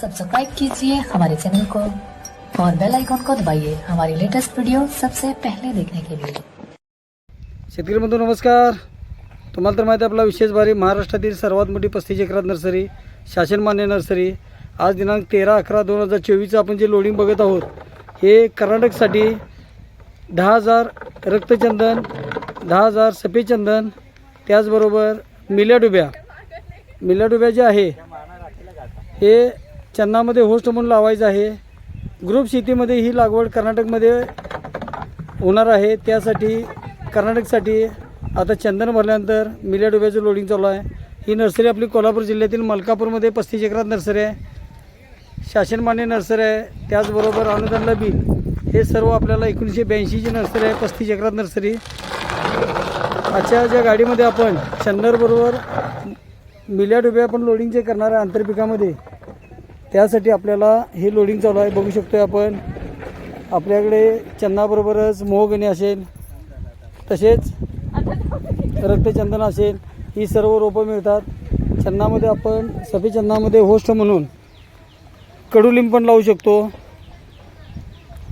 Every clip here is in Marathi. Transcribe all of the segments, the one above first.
सब्सक्राइब कीजिए हमारे चैनल को और बेल आइकॉन को दबाइए हमारी लेटेस्ट वीडियो सबसे पहले देखने के लिए। शेतकरी बंधू नमस्कार। तुम्हाला तर माहिती आहे आपला विशेष भारी महाराष्ट्रातील सर्वात मोठी पस्तीस एकरात नर्सरी शासनमान्य नर्सरी. आज दिनांक तेरा अकरा दोन हजार चोवीसचं आपण जे लोडिंग बघत आहोत हे कर्नाटकसाठी दहा हजार रक्तचंदन दहा हजार सफेदचंदन त्याचबरोबर मिल्या डुब्या. मिल्या डुब्या जे आहे हे चन्नामध्ये होस्ट म्हणून लावायचं आहे. ग्रुप शेतीमध्ये ही लागवड कर्नाटकमध्ये होणार आहे. त्यासाठी कर्नाटकसाठी आता चंदन भरल्यानंतर मिल्या डोब्याचं लोडिंग चालू आहे. ही नर्सरी आपली कोल्हापूर जिल्ह्यातील मलकापूरमध्ये पस्तीस एकरात नर्सरी आहे. शासनमान्य नर्सरी आहे. त्याचबरोबर अनुदानला बिल. हे सर्व आपल्याला एकोणीसशे ब्याऐंशीची नर्सरी आहे. पस्तीस एकरात नर्सरी. आजच्या ज्या गाडीमध्ये आपण चंदरबरोबर मिल्या डोब्या पण लोडिंगचे करणार आहे आंतरपिकामध्ये त्यासाठी आपल्याला हे लोडिंग चालू आहे. बघू शकतो आपण. आपल्याकडे चंदाबरोबरच मोहगणी असेल तसेच रक्तचंदन असेल ही सर्व रोपं मिळतात. चंदामध्ये आपण सफेद होस्ट म्हणून कडुलिंब पण लावू शकतो.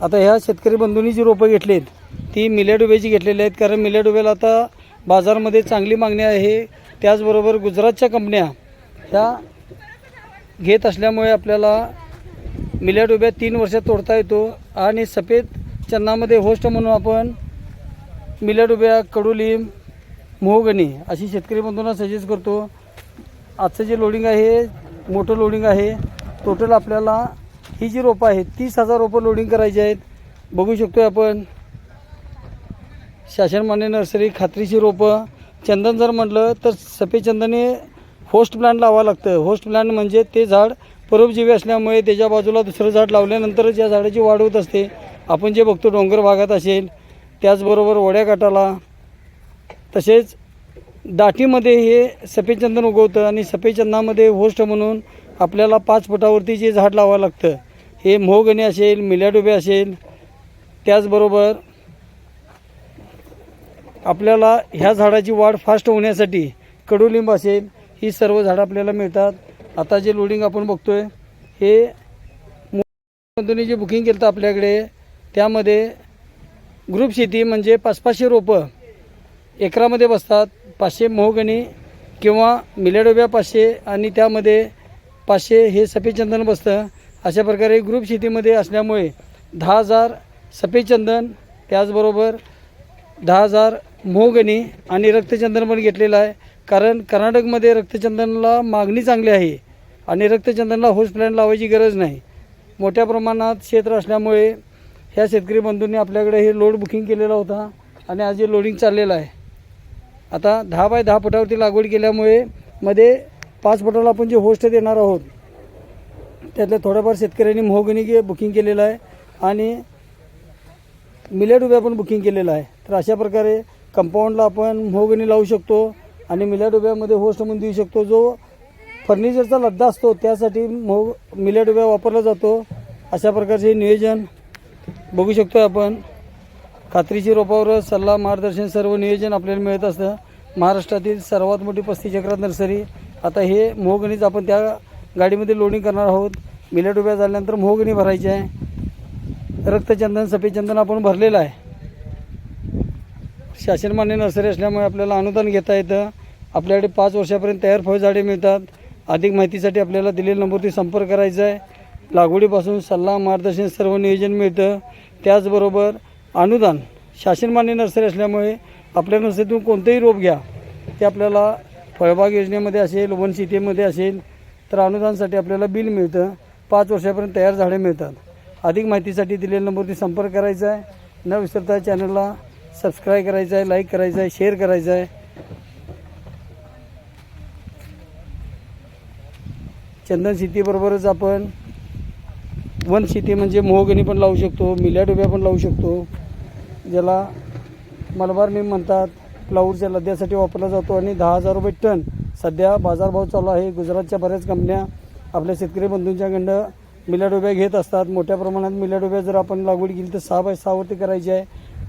आता ह्या शेतकरी बंधूंनी जी रोपं घेतलीत ती मिल्या डुब्याची घेतलेली आहेत. कारण मिल्या डुब्याला आता बाजारमध्ये चांगली मागणी आहे. त्याचबरोबर गुजरातच्या कंपन्या ह्या घेत असल्यामुळे आपल्याला मिलेट उभ्या तीन वर्षात तोडता येतो आणि सफेद चन्नामध्ये होस्ट म्हणून आपण मिलेट उभ्या कडुलिंब मोहगणी अशी शेतकरी बंधूंना सजेस्ट करतो. आजचं जे लोडिंग आहे हे मोठं लोडिंग आहे टोटल आपल्याला ही जी रोपं आहेत तीस हजार रोपं लोडिंग करायची आहेत. बघू शकतो आपण. शासनमान्य नर्सरी खात्रीची रोपं. चंदन जर म्हटलं तर सफेद चंदने होस्ट प्लांट लावावं लागतं. होस्ट प्लांट म्हणजे ते झाड परोपजीवी असल्यामुळे त्याच्या बाजूला दुसरं झाड लावल्यानंतरच या झाडाची वाढ होत असते. आपण जे बघतो डोंगर भागात असेल त्याचबरोबर ओढ्या तसेच दाटीमध्ये हे सफेद चंदन उगवतं आणि सफेद चंदनामध्ये होस्ट म्हणून आपल्याला पाच फुटावरती जे झाड लावावं लागतं. हे मोहगणी असेल मिल्याडुबे असेल त्याचबरोबर आपल्याला ह्या झाडाची वाढ फास्ट होण्यासाठी कडुलिंब असेल ही सर्व झाडं आपल्याला मिळतात. आता जे लोडिंग आपण बघतोय हे कंपनी जे बुकिंग केलं आपल्याकडे त्यामध्ये ग्रुप शेती म्हणजे पाच पाचशे रोपं एकरामध्ये बसतात. पाचशे मोहगणी किंवा मिलेडोब्या पाचशे आणि त्यामध्ये पाचशे हे सफेद चंदन बसतं. अशा प्रकारे ग्रुप शेतीमध्ये असल्यामुळे दहा हजार सफेद चंदन त्याचबरोबर दहा हजार मोहगणी आणि रक्तचंदन पण घेतलेलं आहे. कारण कर्नाटकमध्ये रक्तचंदनला मागणी चांगली आहे आणि रक्तचंदनला होस्ट प्लॅन लावायची गरज नाही. मोठ्या प्रमाणात क्षेत्र असल्यामुळे ह्या शेतकरी बंधूंनी आपल्याकडे हे लोड बुकिंग केलेला होता आणि आज हे लोडिंग चाललेलं आहे. आता दहा बाय दहा फुटावरती लागवड केल्यामुळे मध्ये पाच फुटाला आपण जे होस्ट देणार आहोत त्यातल्या थोड्याफार शेतकऱ्यांनी मोहगणी के बुकिंग केलेलं आहे आणि मिलेट उभ्या पण बुकिंग केलेलं आहे. तर अशा प्रकारे कंपाऊंडला आपण मोहगणी लावू शकतो. आणि मिल्या डुब्यामध्ये होस्ट म्हणून देऊ शकतो जो फर्निचरचा लद्दा असतो त्यासाठी मोह मिल्या डुब्या वापरला जातो. अशा प्रकारचे नियोजन बघू शकतो आपण. खात्रीची रोपावर सल्ला मार्गदर्शन सर्व नियोजन आपल्याला मिळत असतं. महाराष्ट्रातील सर्वात मोठी पस्ती चक्रात नर्सरी. आता हे मोहगणीच आपण त्या गाडीमध्ये लोडिंग करणार आहोत. मिल्या डुब्या झाल्यानंतर मोहगणी भरायची आहे. रक्तचंदन सफेदचंदन आपण भरलेलं आहे. शासनमान्य नर्सरी असल्यामुळे आपल्याला अनुदान घेता येतं. आपल्याकडे पाच वर्षापर्यंत तयार फळझाडे मिळतात. अधिक माहितीसाठी आपल्याला दिलेल्या नंबरवरती संपर्क करायचा आहे. लागवडीपासून सल्ला मार्गदर्शन सर्व नियोजन मिळतं. त्याचबरोबर अनुदान. शासनमान्य नर्सरी असल्यामुळे आपल्या नर्सरीतून कोणतंही रोप घ्या. ते आपल्याला फळबाग योजनेमध्ये असेल वन शेतीमध्ये असेल तर अनुदानासाठी आपल्याला बिल मिळतं. पाच वर्षापर्यंत तयार झाडे मिळतात. अधिक माहितीसाठी दिलेल्या नंबरवरती संपर्क करायचा आहे. न विसरता चॅनलला सबस्क्राईब करायचं आहे लाईक करायचं आहे शेअर करायचं आहे चंदन शेतीबरोबरच आपण. वन शेती म्हणजे मोहगणी पण लावू शकतो मिल्या डुब्या पण लावू शकतो. ज्याला मलबार मीम म्हणतात प्लाऊडच्या लद्यासाठी वापरला जातो आणि दहा हजार रुपये टन. सध्या बाजारभाव चालू आहे. गुजरातच्या बऱ्याच कंपन्या आपल्या शेतकरी बंधूंच्याकडं मिल्या डोब्या घेत असतात. मोठ्या प्रमाणात मिल्या डोब्या जर आपण लागवड केली तर सहा बाय सहावरती करायची आहे.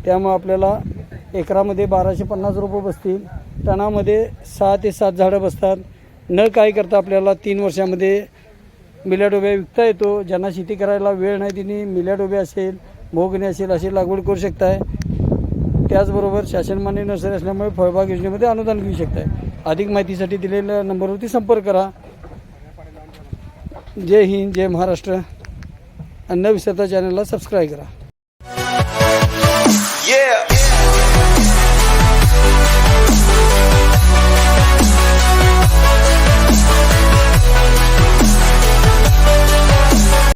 त्यामुळे आपल्याला एकरामध्ये बाराशे पन्नास रुपये बसतील. टनामध्ये सहा ते सात झाडं बसतात. न काय करता आपल्याला तीन वर्षामध्ये मिल्या डोब्या विकता येतो. ज्यांना शेती करायला वेळ नाही तिने मिल्या असेल मोगणे असेल अशी लागवड करू शकताय. त्याचबरोबर शासनमान्य नर्सरी असल्यामुळे फळबाग योजनेमध्ये अनुदान घेऊ शकताय. अधिक माहितीसाठी दिलेल्या नंबरवरती संपर्क करा. जय हिंद जय महाराष्ट्र. अन्न विसरता चॅनलला सबस्क्राईब करा. Yeah.